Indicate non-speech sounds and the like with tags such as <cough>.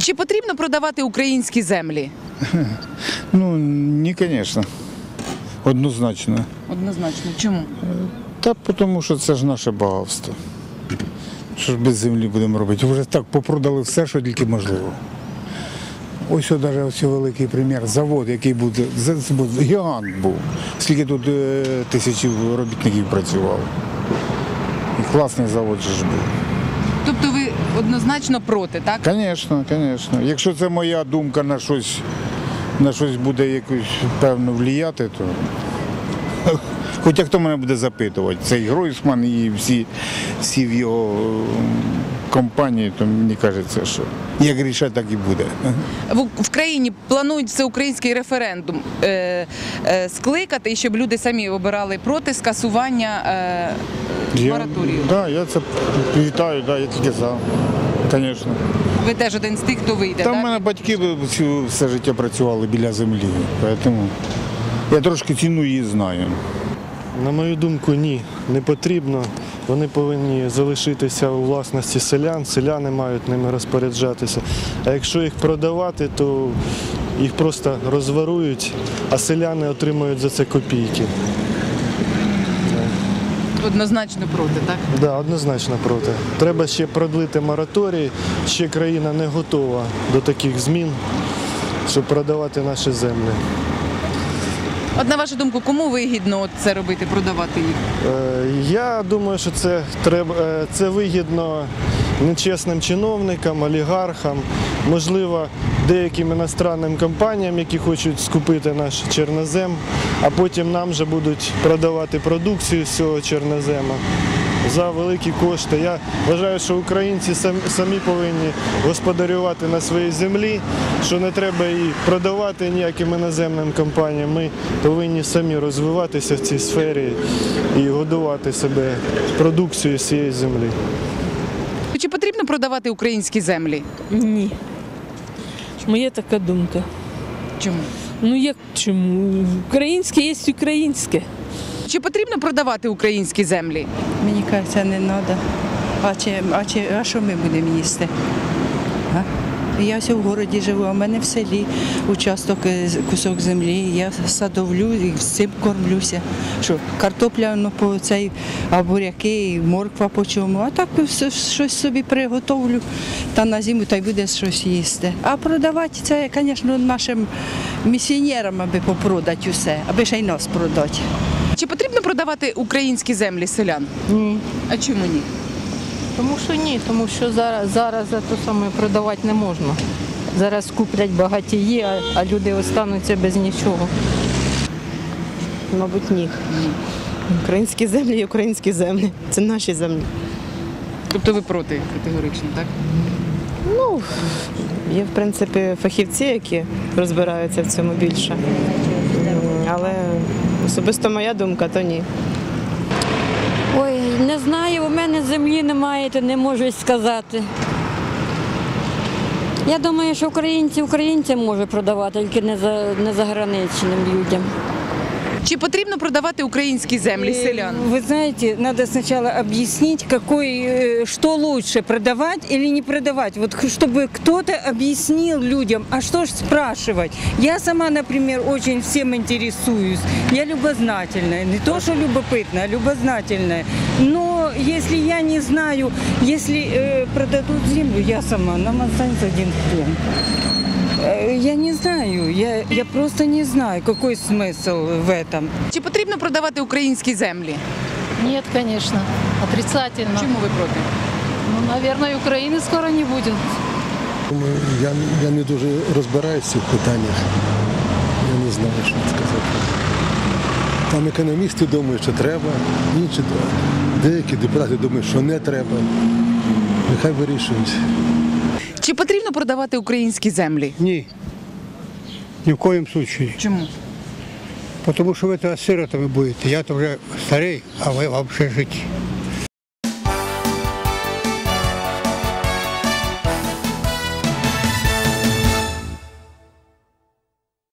Чи потрібно продавати українські землі? <laughs> Ну, не, звісно. Однозначно. Однозначно. Чому? Та тому що це ж наше багатство. Що ж без землі будемо робити? Вже так попродали все, що тільки можливо. Ось навіть ось великий примір. Завод, який буде- гігант був. Скільки тут е, тисячі робітників працювало. І класний завод же ж був. Однозначно проти, так? Звісно, звісно. Якщо це моя думка на щось, на щось буде якось певно вліяти, то. <laughs> Хоча хто мене буде запитувати, цей Гройсман і всі, всі в його компанії, то мені кажеться, що як рішать, так і буде. В, в країні планують всеукраїнський референдум е, е, скликати, і щоб люди самі обирали проти скасування е, мораторію. Так, да, я це вітаю, да, я тільки за. Звісно. Ви теж один з тих, хто вийде. Там в мене батьки все життя працювали біля землі, тому я трошки ціну її знаю. На мою думку, ні, не потрібно. Вони повинні залишитися у власності селян, селяни мають ними розпоряджатися. А якщо їх продавати, то їх просто розворують, а селяни отримують за це копійки. Однозначно проти, так? Да, однозначно проти. Треба ще продлити мораторій, ще країна не готова до таких змін, щоб продавати наші землі. От на вашу думку, кому вигідно це робити, продавати їх? Е, Я думаю, що це треба е, це вигідно нечесним чиновникам, олігархам, можливо, деяким іностранним компаніям, які хочуть скупити наш чорнозем, а потім нам же будуть продавати продукцію з цього чорнозема. За великі кошти. Я вважаю, що українці самі повинні господарювати на своїй землі, що не треба її продавати ніяким іноземним компаніям. Ми повинні самі розвиватися в цій сфері і годувати себе продукцією з цієї землі. Чи потрібно продавати українські землі? Ні. Моя така думка. Чому? Ну як чому? Українське є українське. Чи потрібно продавати українські землі? Мені кажеться, не треба. А, чи, а, чи, а що ми будемо їсти? А? Я ось в городі живу, а в мене в селі участок, е, кусок землі. Я садовлю і з цим кормлюся. Що, картопля ну, по цей, а буряки, і морква по чому. А так щось собі приготовлю та на зиму та й буде щось їсти. А продавати це, звісно, нашим місіонерам, аби попродати усе, аби ще й нас продати. Чи потрібно продавати українські землі селян? Ні. А чому ні? Тому що ні, тому що зараз, зараз за те саме продавати не можна. Зараз куплять багатії, а, а люди остануться без нічого. Мабуть, ні. Українські землі є українські землі. Це наші землі. Тобто ви проти категорично, так? Ну, є, в принципі, фахівці, які розбираються в цьому більше. Але особисто моя думка, то ні. Ой, не знаю, у мене землі немає, то не можу сказати. Я думаю, що українці українцям може продавати, тільки не за не заграничним людям. Чи потрібно продавати українські землі селян? Вы знаете, надо сначала объяснить, какой, э, что лучше, продавать или не продавать. Вот х- чтобы кто-то объяснил людям, а что ж спрашивать. Я сама, например, очень всем интересуюсь. Я любознательная, не то, что любопытная, а любознательная. Но если я не знаю, если э, продадут землю, я сама, нам останется один дом. Э, Я не знаю, я, я просто не знаю, какой смысл в этом. Чи потрібно продавати українські землі? Нет, конечно, отрицательно. Чому ви проти? Ну, наверное, Украины скоро не будет. Я, я не дуже розбираюся в цих питаннях. Я не знаю, що сказати. Там економісти думають, що треба, інші деякі депутати думають, що не треба. Нехай вирішують. Чи потрібно продавати українські землі? Ні. Ні в коїм случаї. Чому? Тому що ви то сиротами будете. Я то вже старий, а ви в общежитті.